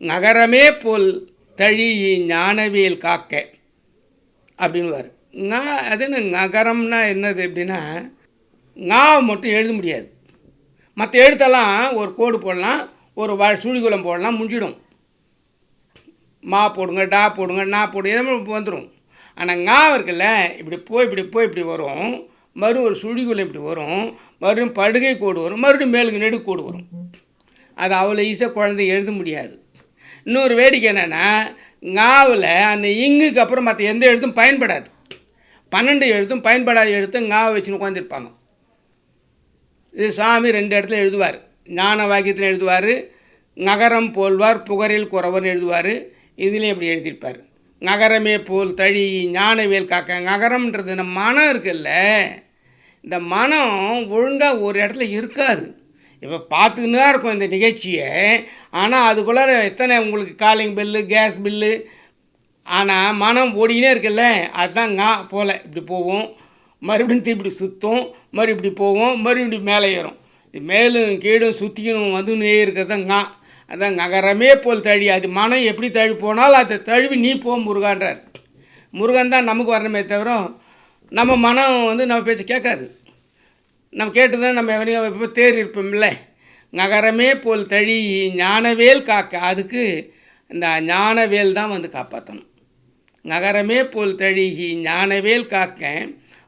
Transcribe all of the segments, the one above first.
நகரமே போல் தழி ஞானவேல் காக்க அப்படின்வார் நான் அது என்ன நகரம்னா என்னது எப்படின்னா நான் மட்டும் எழுத முடியாது. மற்ற எழுத்தெல்லாம் ஒரு கோடு போடலாம் ஒரு வ சுழிகுலம் போடலாம் முடிஞ்சிடும். மா போடுங்க டா போடுங்க நா போடுங்க எதுவும் வந்துடும் ஆனால் ஞா இருக்குல்ல இப்படி போய் இப்படி போய் இப்படி வரும். மறு ஒரு சுழிகுலம் இப்படி வரும். மறுபடியும் படுகை கோடு வரும். மறுபடியும் மேலுக்கு நெடுக்கோடு வரும். அது அவ்வளோ ஈஸியாக குழந்தை எழுத முடியாது. இன்னொரு வேடிக்கை என்னென்னா ஞாவில் அந்த இங்குக்கு அப்புறம் மற்ற எந்த எழுத்தும் பயன்படாது. பன்னெண்டு எழுத்தும் பயன்படாத எழுத்தும் ஞாவை வச்சுன்னு உட்காந்துருப்பாங்க இது சாமி ரெண்டு இடத்துல எழுதுவார். ஞான வாக்கியத்தில் எழுதுவார் நகரம் போல்வார் புகரில் குறவர்னு எழுதுவார். இதுலேயும் இப்படி எழுதியிருப்பார். நகரமே போல் தழி ஞானவேல் காக்க. நகரம்ன்றது நம்ம மனம் இருக்குல்ல இந்த மனம் ஒழுங்காக ஒரு இடத்துல இருக்காது. இப்போ பார்த்துக்கின்னு தான் இருக்கும் இந்த நிகழ்ச்சியை. ஆனால் அதுக்குள்ளார எத்தனை உங்களுக்கு காலிங் பில்லு கேஸ் பில்லு ஆனால் மனம் ஓடினே இருக்குல்ல? அதுதான் கா போல். இப்படி போவோம் மறுபடியும் திருப்பி சுற்றும் மறுபடியும் இப்படி போவோம் மறுபடியும் மேலே ஏறும். இது மேலும் கீழும் சுற்றிக்கணும் வந்துன்னே இருக்கிறது தான் அதான் நகரமே போல் தழி அது மனம் எப்படி தழி போனாலும் அதை தழுவி நீ போ முருகான்றார். முருகன் தான் நமக்கு வரணுமே தவிர நம்ம மனம் வந்து நம்ம பேச்சு கேட்காது. நம்ம கேட்டு தான் நம்ம எவனையும் இப்போ தேர் இருப்போம்ல. நகரமே போல் தழி ஞானவேல் காக்க அதுக்கு இந்த ஞானவேல் தான் வந்து காப்பாற்றணும் நகரமே போல் தழிகி ஞானவேல் காக்க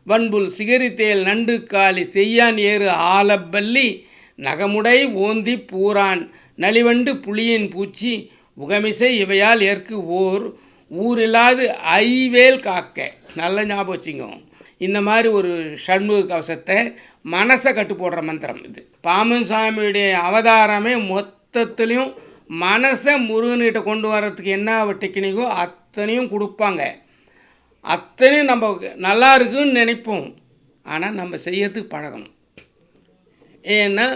வன்புல் சிகரித்தேல் நண்டு காலி செய்யான் ஏறு ஆலப்பள்ளி நகமுடை ஓந்தி பூரான் நலிவண்டு புளியின் பூச்சி உகமிசை இவையால் ஏற்கு ஓர் ஊரில்லாது ஐவேல் காக்க. நல்ல ஞாபகம் வச்சுங்க இந்த மாதிரி ஒரு சண்முக கவசத்தை மனசை கட்டு போடுற மந்திரம் இது. பாமன் சாமியுடைய அவதாரமே மொத்தத்துலேயும் மனசை முருகன்கிட்ட கொண்டு வர்றதுக்கு என்ன டெக்னிக்கோ அத்தனையும் கொடுப்பாங்க. அத்தனையும் நம்ம நல்லா இருக்குன்னு நினைப்போம். ஆனால் நம்ம செய்யறதுக்கு பழகணும். ஏன்னா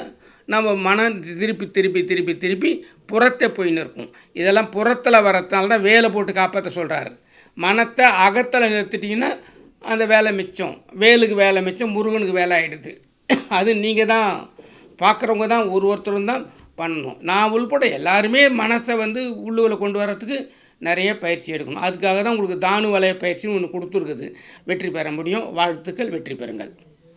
நம்ம மனம் திருப்பி திருப்பி திருப்பி திருப்பி புறத்தை போயின்னு இருக்கும் இதெல்லாம் புறத்தில் வரதுனால தான் வேலை போட்டு காப்பாற்ற சொல்கிறாரு மனத்தை அகத்தில் நிறுத்திட்டிங்கன்னா அந்த வேலை மிச்சம் வேலுக்கு வேலை மிச்சம் முருகனுக்கு வேலை ஆகிடுது அது நீங்கள் தான் பார்க்குறவங்க தான் ஒரு ஒருத்தரும் தான் பண்ணணும். நான் உள்பட எல்லாருமே மனசை வந்து உள்ளுவில் கொண்டு வரத்துக்கு நிறைய பயிற்சி எடுக்கணும். அதுக்காக தான் உங்களுக்கு தானு வலைய பயிற்சின்னு ஒன்று கொடுத்துருக்குது. வெற்றி பெற முடியும். வாழ்த்துக்கள் வெற்றி பெறுங்கள்.